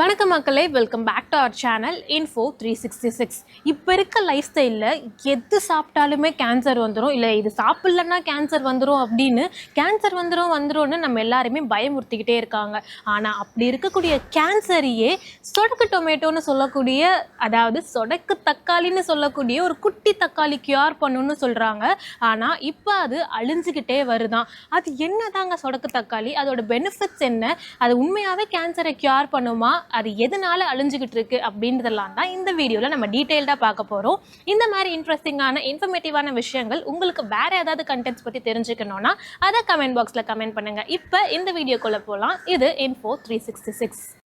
வணக்கம் மக்களே welcome back to our channel info three sixty six இப்போ இருக்க லைஃப் ஸ்டைலில் எது சாப்பிட்டாலுமே கேன்சர் வந்துடும் இல்லை இது சாப்பிட்லன்னா கேன்சர் வந்துடும் அப்படின்னு கேன்சர் வந்துடும் வந்துடும்னு நம்ம எல்லாருமே பயமுறுத்திக்கிட்டே இருக்காங்க. ஆனால் அப்படி இருக்கக்கூடிய கேன்சரையே சொடக்கு டொமேட்டோன்னு சொல்லக்கூடிய அதாவது சொடக்கு தக்காளின்னு சொல்லக்கூடிய ஒரு குட்டி தக்காளி கியூர் பண்ணுன்னு சொல்கிறாங்க ஆனால் இப்போ அது அழிஞ்சுக்கிட்டே வருதான். அது என்னதாங்க சொடக்கு தக்காளி? அதோட பெனிஃபிட்ஸ் என்ன? அது உண்மையாகவே கேன்சரை கியூர் பண்ணுமா? அது எதனால அழிஞ்சுக்கிட்டு இருக்கு அப்படின்றதெல்லாம் தான் இந்த வீடியோவில் நம்ம டீட்டெயில்டாக பார்க்க போகிறோம் இந்த மாதிரி இன்ட்ரெஸ்டிங்கான இன்ஃபர்மேட்டிவான விஷயங்கள் உங்களுக்கு வேற ஏதாவது கண்டென்ட்ஸ் பற்றி தெரிஞ்சுக்கணும்னா அதை கமெண்ட் பாக்ஸில் கமெண்ட் பண்ணுங்க. இப்போ இந்த வீடியோக்குள்ளே போகலாம் இது இன்ஃபோ த்ரீ சிக்ஸ்டி சிக்ஸ்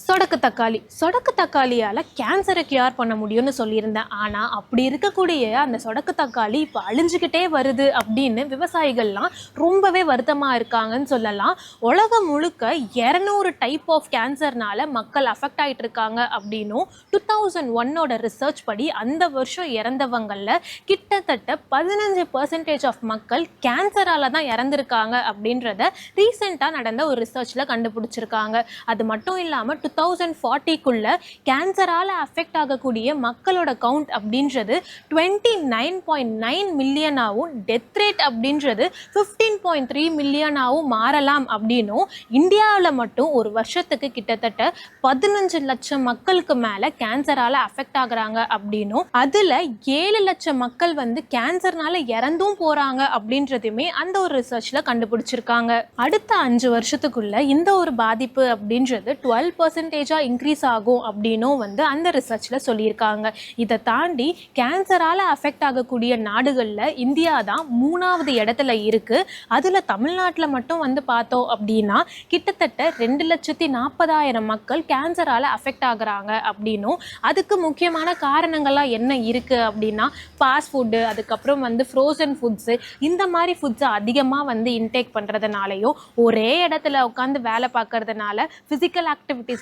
சொடக்கு தக்காளி. சொடக்கு தக்காளியால் கேன்சரை கியூர் பண்ண முடியும்னு சொல்லியிருந்தேன். ஆனால் அப்படி இருக்கக்கூடிய அந்த சொடக்கு தக்காளி இப்போ அழிஞ்சுக்கிட்டே வருது அப்படின்னு விவசாயிகள்லாம் ரொம்பவே வருத்தமாக இருக்காங்கன்னு சொல்லலாம். உலகம் முழுக்க இரநூறு டைப் ஆஃப் கேன்சர்னால மக்கள் அஃபெக்ட் ஆகிட்டு இருக்காங்க அப்படின்னும் டூ தௌசண்ட் ஒன்னோட ரிசர்ச் படி அந்த வருஷம் இறந்தவங்களில் கிட்டத்தட்ட பதினஞ்சு பர்சன்டேஜ் ஆஃப் மக்கள் கேன்சரால் தான் இறந்துருக்காங்க அப்படின்றத ரீசெண்டாக நடந்த ஒரு ரிசர்ச்சில் கண்டுபிடிச்சிருக்காங்க. அது மட்டும் இல்லாமல் டூ தௌசண்ட் ஃபார்ட்டிக்குள்ள கேன்சரால் அஃபெக்ட் ஆகக்கூடிய மக்களோட கவுண்ட் அப்படின்றது டுவெண்ட்டி நைன் பாயிண்ட் நைன் மில்லியனாகவும் டெத் ரேட் அப்படின்றது ஃபிஃப்டீன் பாயிண்ட் த்ரீ மில்லியனாகவும் மாறலாம் அப்படின்னும் இந்தியாவில் மட்டும் ஒரு வருஷத்துக்கு கிட்டத்தட்ட பதினஞ்சு லட்சம் மக்களுக்கு மேலே கேன்சரால் அஃபெக்ட் ஆகுறாங்க அப்படின்னும் அதில் ஏழு லட்சம் மக்கள் வந்து கேன்சர்னால இறந்தும் போகிறாங்க அப்படின்றதுமே அந்த ஒரு ரிசர்ச்சில் கண்டுபிடிச்சிருக்காங்க. அடுத்த அஞ்சு வருஷத்துக்குள்ள இந்த ஒரு பாதிப்பு அப்படின்றது டுவெல் பர்சன்டேஜாக இன்க்ரீஸ் ஆகும் அப்படின்னும் வந்து அந்த ரிசர்ச்சில் சொல்லியிருக்காங்க. இதை தாண்டி கேன்சரால் அஃபெக்ட் ஆகக்கூடிய நாடுகளில் இந்தியா தான் மூணாவது இடத்துல இருக்குது அதில் தமிழ்நாட்டில் மட்டும் வந்து பார்த்தோம் அப்படின்னா கிட்டத்தட்ட ரெண்டு லட்சத்தி நாற்பதாயிரம் மக்கள் கேன்சரால் அஃபெக்ட் ஆகுறாங்க அப்படின்னும் அதுக்கு முக்கியமான காரணங்கள்லாம் என்ன இருக்குது அப்படின்னா ஃபாஸ்ட் ஃபுட்டு அதுக்கப்புறம் வந்து ஃப்ரோசன் ஃபுட்ஸு இந்த மாதிரி ஃபுட்ஸை அதிகமாக வந்து இன்டேக் பண்ணுறதுனாலையும் ஒரே இடத்துல உட்காந்து வேலை பார்க்கறதுனால ஃபிசிக்கல்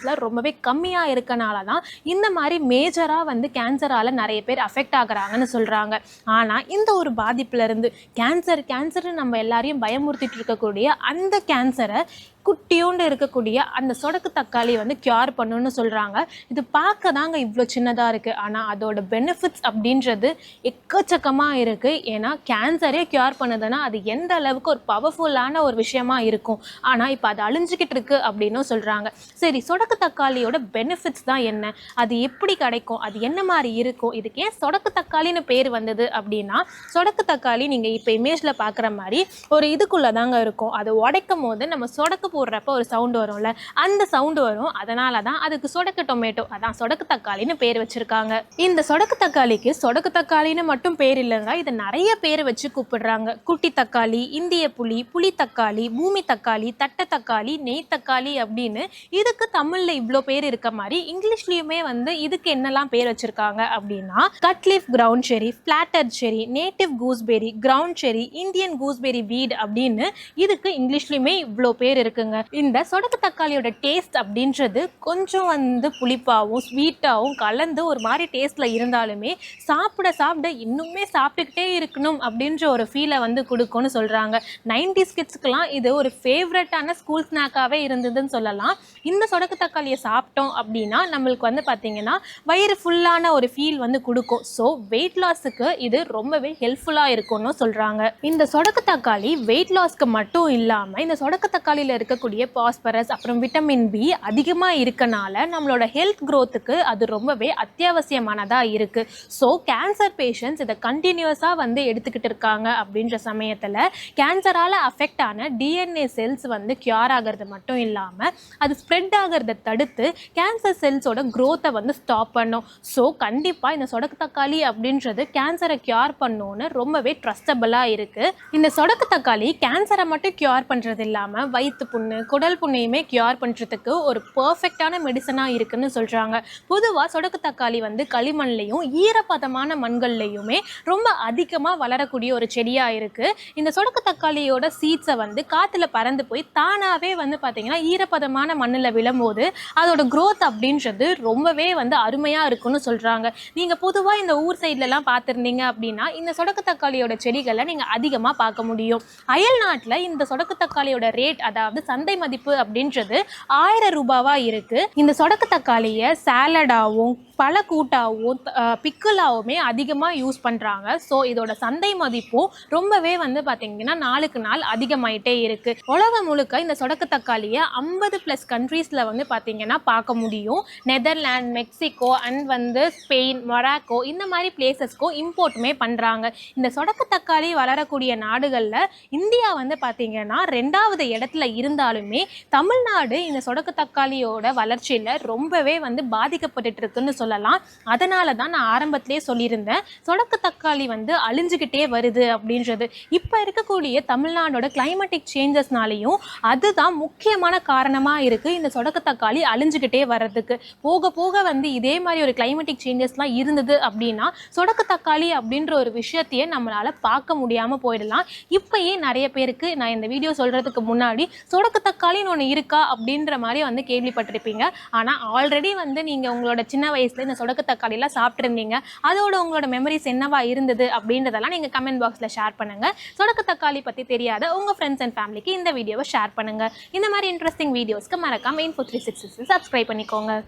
ஆக்டிவிட்டீஸில் ரொம்பவே கம்மியாக இருக்கனால தான் இந்த மாதிரி மேஜராக வந்து கேன்சரால் நிறைய பேர் அஃபெக்ட் ஆகுறாங்கன்னு சொல்கிறாங்க ஆனால் இந்த ஒரு பாதிப்புலேருந்து கேன்சர் கேன்சர்னு நம்ம எல்லாரையும் பயமுறுத்திட்டு இருக்கக்கூடிய அந்த கேன்சரை குட்டியோண்டு இருக்கக்கூடிய அந்த சொடக்கு தக்காளி வந்து கியூர் பண்ணுன்னு சொல்கிறாங்க இது பார்க்க தாங்க இவ்வளோ சின்னதாக இருக்குது ஆனால் அதோட பெனிஃபிட்ஸ் அப்படின்றது எக்கச்சக்கமாக இருக்குது ஏன்னா கேன்சரே கியூர் பண்ணுதுன்னா அது எந்த அளவுக்கு ஒரு பவர்ஃபுல்லான ஒரு விஷயமா இருக்கும். ஆனால் இப்போ அது அழிஞ்சிக்கிட்டு இருக்கு அப்படின்னும் சொல்கிறாங்க சரி சொடக்கு தக்காளியோட பெனிஃபிட்ஸ் தான் என்ன? அது எப்படி கிடைக்கும்? அது என்ன மாதிரி இருக்கும்? இதுக்கு ஏன் சொடக்கு தக்காளின்னு பேர் வந்தது அப்படின்னா சொடக்கு தக்காளி நீங்கள் இப்போ இமேஜில் பார்க்குற மாதிரி ஒரு இதுக்குள்ளே தாங்க இருக்கும். அதை உடைக்கும் போது நம்ம சொடக்கு போடுறப்ப ஒரு சவுண்டு வரும்ல அந்த சவுண்டு வரும். அதனால தான் அதுக்கு சொடக்கு டொமேட்டோ அதான் சொடக்கு தக்காளின்னு பேர் வச்சிருக்காங்க. இந்த சொடக்கு தக்காளிக்கு சொடக்கு தக்காளின்னு மட்டும் பேர் இல்லைங்க இதை நிறைய பேர் வச்சு கூப்பிடுறாங்க. குட்டி தக்காளி இந்திய புளி புளி தக்காளி பூமி தக்காளி தட்டை தக்காளி நெய் தக்காளி அப்படின்னு இதுக்கு தமிழ்ல இவ்வளோ பேர் இருக்க மாதிரி இங்கிலீஷ்லேயுமே வந்து இதுக்கு என்னெல்லாம் பேர் வச்சுருக்காங்க அப்படின்னா cutleaf ground cherry bladder cherry native gooseberry ground cherry Indian gooseberry weed அப்படின்னு இதுக்கு இங்கிலீஷ்லேயுமே இவ்வளோ பேர் இருக்குங்க. இந்த சொடக்கு தக்காளியோட டேஸ்ட் அப்படின்றது கொஞ்சம் வந்து புளிப்பாகவும் ஸ்வீட்டாகவும் கலந்து ஒரு மாதிரி டேஸ்ட்ல இருந்தாலுமே சாப்பிட சாப்பிட இன்னுமே சாப்பிட்டுக்கிட்டே இருக்கணும் அப்படின்ற ஒரு ஃபீலை வந்து கொடுக்கும்னு சொல்கிறாங்க நைன்டி கிட்ஸ்க்குலாம் இது ஒரு ஃபேவரட்டான ஸ்கூல் ஸ்நாக்காகவே இருந்ததுன்னு சொல்லலாம். இந்த சொடக்கு தக்காளியை சாப்பிட்டோம் அப்படின்னா நம்மளுக்கு வந்து பார்த்தீங்கன்னா வயிறு ஃபுல்லான ஒரு ஃபீல் வந்து கொடுக்கும். ஸோ வெயிட் லாஸுக்கு இது ரொம்பவே ஹெல்ப்ஃபுல்லாக இருக்கும்னு சொல்கிறாங்க இந்த சொடக்கு தக்காளி வெயிட் லாஸ்க்கு மட்டும் இல்லாமல் இந்த சொடக்கு தக்காளியில் இருக்க இருக்கக்கூடிய பாஸ்பரஸ் அப்புறம் விட்டமின் பி அதிகமாக இருக்கனால நம்மளோட ஹெல்த் க்ரோத்துக்கு அது ரொம்பவே அத்தியாவசியமானதாக இருக்குது ஸோ கேன்சர் பேஷண்ட்ஸ் இதை கண்டினியூஸாக வந்து எடுத்துக்கிட்டு இருக்காங்க அப்படின்ற சமயத்தில் கேன்சரால் அஃபெக்ட் ஆன டிஎன்ஏ செல்ஸ் வந்து கியூர் ஆகிறது மட்டும் இல்லாமல் அது ஸ்ப்ரெட் ஆகிறத தடுத்து கேன்சர் செல்ஸோட க்ரோத்தை வந்து ஸ்டாப் பண்ணும். ஸோ கண்டிப்பாக இந்த சொடக்கு தக்காளி அப்படின்றது கேன்சரை கியூர் பண்ணோன்னு ரொம்பவே ட்ரஸ்டபுளாக இருக்குது இந்த சொடக்கு தக்காளி கேன்சரை மட்டும் கியூர் பண்ணுறது இல்லாமல் வயிற்று புண்ணு குடல் புண்ணையுமே கியூர் பண்ணுறதுக்கு ஒரு பர்ஃபெக்டான மெடிசனாக இருக்குன்னு சொல்கிறாங்க பொதுவாக சொடக்கு தக்காளி வந்து களிமண்லையும் ஈரப்பதமான மண்கள்லையுமே ரொம்ப அதிகமாக வளரக்கூடிய ஒரு செடியாக இருக்குது இந்த சொடக்கு தக்காளியோட சீட்ஸை வந்து காற்றுல பறந்து போய் தானாகவே வந்து பார்த்திங்கன்னா ஈரப்பதமான மண்ணில் விழும்போது அதோட க்ரோத் அப்படின்றது ரொம்பவே வந்து அருமையாக இருக்குன்னு சொல்கிறாங்க நீங்கள் பொதுவாக இந்த ஊர் சைட்லலாம் பார்த்துருந்தீங்க அப்படின்னா இந்த சொடக்கு தக்காளியோட செடிகளை நீங்கள் அதிகமாக பார்க்க முடியும். அயல் நாட்டில் இந்த சொடக்கு தக்காளியோட ரேட் அதாவது சந்தை மதிப்பு அப்படின்றது ஆயிரம் ரூபாவாக இருக்குது இந்த சொடக்கு தக்காளியை சாலடாகவும் பல கூட்டாகவும் பிக்கிளாவுமே அதிகமாக யூஸ் பண்ணுறாங்க ஸோ இதோட சந்தை மதிப்பும் ரொம்பவே வந்து பார்த்திங்கன்னா நாளுக்கு நாள் அதிகமாயிட்டே இருக்குது உலகம் முழுக்க இந்த சொடக்கு தக்காளியை ஐம்பது ப்ளஸ் கண்ட்ரீஸில் வந்து பார்த்திங்கன்னா பார்க்க முடியும். நெதர்லாண்ட் மெக்சிகோ அண்ட் வந்து ஸ்பெயின் மொராக்கோ இந்த மாதிரி பிளேசஸ்க்கும் இம்போர்ட்டுமே பண்ணுறாங்க இந்த சொடக்கு தக்காளி வளரக்கூடிய நாடுகளில் இந்தியா வந்து பார்த்திங்கன்னா ரெண்டாவது இடத்துல இருந்தாலுமே தமிழ்நாடு இந்த சொடக்கு தக்காளியோட வளர்ச்சியில் ரொம்பவே வந்து பாதிக்கப்பட்டுட்டு இருக்குன்னு சொல்லலாம். அதனால தான் நான் ஆரம்பத்திலே சொல்லியிருந்தேன். சொடக்கு தக்காளி வந்து அழிஞ்சுக்கிட்டே வருது அப்படின்றது. இப்போ இருக்கக்கூடிய தமிழ்நாடோட கிளைமேட்டிக் சேஞ்சஸ்னாலையும் அதுதான் முக்கியமான காரணமாக இருக்குது இந்த சொடக்கு தக்காளி அழிஞ்சுக்கிட்டே வர்றதுக்கு. போக போக வந்து இதே மாதிரி ஒரு கிளைமேட்டிக் சேஞ்சஸ்லாம் இருந்தது அப்படின்னா சொடக்கு தக்காளி அப்படின்ற ஒரு விஷயத்தையே நம்மளால் பார்க்க முடியாமல் போயிடலாம். இப்பயே நிறைய பேருக்கு நான் இந்த வீடியோ சொல்கிறதுக்கு முன்னாடி சொடக்கு தக்காளின்னு ஒன்று இருக்கா அப்படின்ற மாதிரி வந்து கேள்விப்பட்டிருப்பீங்க. ஆனால் ஆல்ரெடி வந்து நீங்கள் உங்களோட சின்ன வயசில் இந்த சொடக்கு தக்காளிலாம் சாப்பிட்ருந்தீங்க அதோட உங்களோட மெமரிஸ் என்னவா இருந்தது அப்படின்றதெல்லாம் நீங்கள் கமெண்ட் பாக்ஸில் ஷேர் பண்ணுங்கள் சொடக்கு தக்காளி பற்றி தெரியாத உங்கள் ஃப்ரெண்ட்ஸ் அண்ட் ஃபேமிலிக்கு இந்த வீடியோவை ஷேர் பண்ணுங்கள் இந்த மாதிரி இன்ட்ரெஸ்டிங் வீடியோஸ்க்கு மறக்காம இன்ஃபோ த்ரீ சிக்ஸ் சப்ஸ்கிரைப் பண்ணிக்கோங்க.